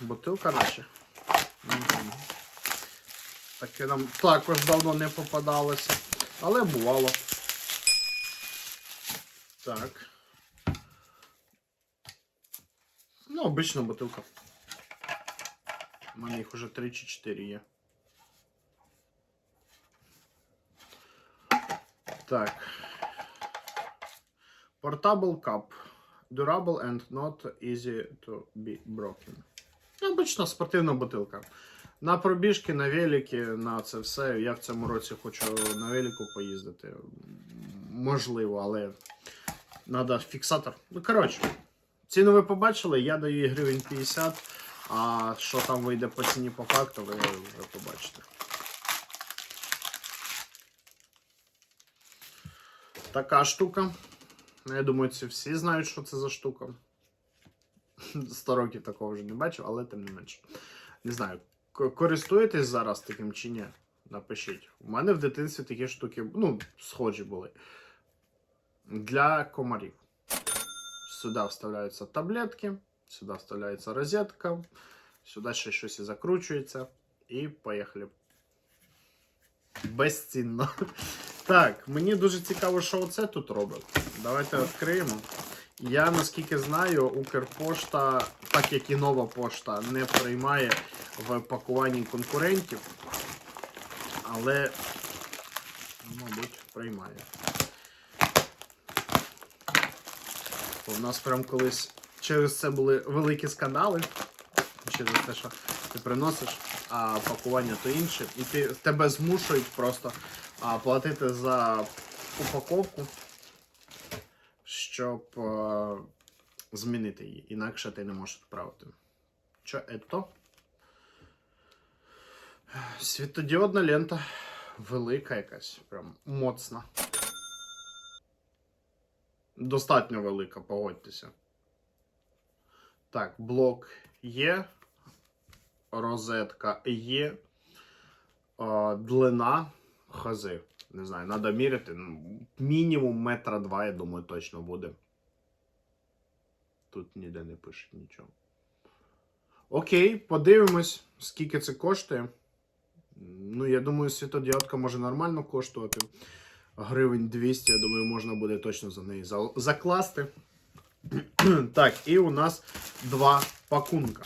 Бутилка наче. Мгм. Таке нам також давно не попадалося. Але бувало. Так. Ну, обична бутилка. У мене їх уже 3 чи 4 є. Так. Portable cup. Durable and not easy to be broken. Обична спортивна бутилка. На пробіжки, на велики, на це все. Я в цьому році хочу на велику поїздити. Можливо, але треба фіксатор. Ну, коротше, ціну ви побачили, я даю гривень 50, а що там вийде по ціні по факту, ви вже побачите. Така штука. Ну, Я думаю, ці всі знають, що це за штука. 100 років такого вже не бачив, але тим не менше. Не знаю, користуєтесь зараз таким чи ні? Напишіть. У мене в дитинстві такі штуки, ну, схожі були. Для комарів. Сюди вставляються таблетки, сюди вставляється розетка, сюди ще щось і закручується. І поїхали. Безцінно. Так, мені дуже цікаво, що оце тут робить. Давайте відкриємо. Я наскільки знаю, Укрпошта, так як і нова пошта, не приймає в пакуванні конкурентів. Але, мабуть, приймає. Бо в нас прям колись через це були великі скандали. Через те, що ти приносиш, а пакування то інше, і ти, тебе змушують просто а, платити за упаковку, щоб е, змінити її. Інакше ти не можеш відправити. Що це? Світодіодна лента. Велика якась, прям моцна. Достатньо велика, погодьтеся. Так, блок є. Розетка є. Е, длина хази. Не знаю, треба міряти. Ну, Мінімум метра два, я думаю, точно буде. Тут ніде не пише нічого. Окей, подивимось, скільки це коштує. Ну, я думаю, світодіодка може нормально коштувати. Гривень 200, я думаю, можна буде точно за неї закласти. так, і у нас два пакунка.